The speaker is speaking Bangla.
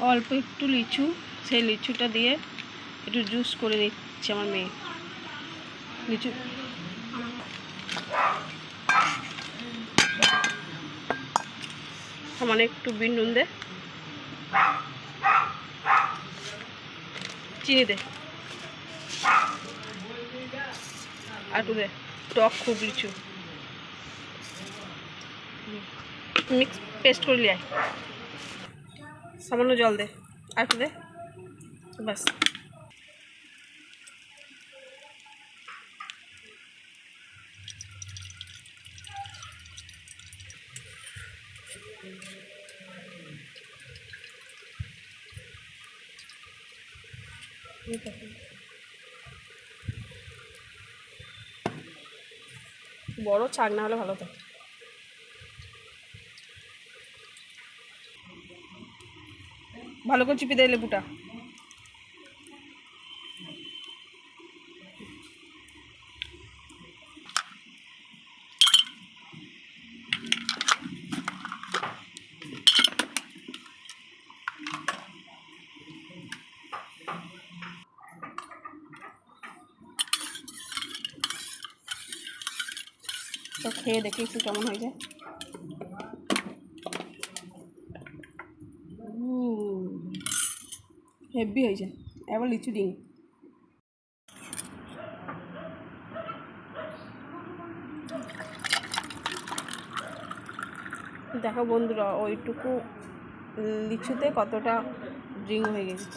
অল্প একটু লিচু, সেই লিচুটা দিয়ে একটু জুস করে নিচ্ছে আমার মেয়ে। লিচু। সামান্য একটু বিন নুন দে। চিনি দে। একটু দে, টক খুব লিচু। মিক্স, পেস্ট করে লিয়ে আয়। সামান্য জল দে। আর একটু দে। বাস বড় ছাগ না হলে ভালো তো ভালো করে চিপে দেয় লেবুটা। তো খেয়ে দেখি একটু কেমন হয়ে যায় হেভি হয়েছে এবার লিচু ডিম। দেখো বন্ধুরা ওইটুকু লিচুতে কতটা ড্রিং হয়ে গেছে।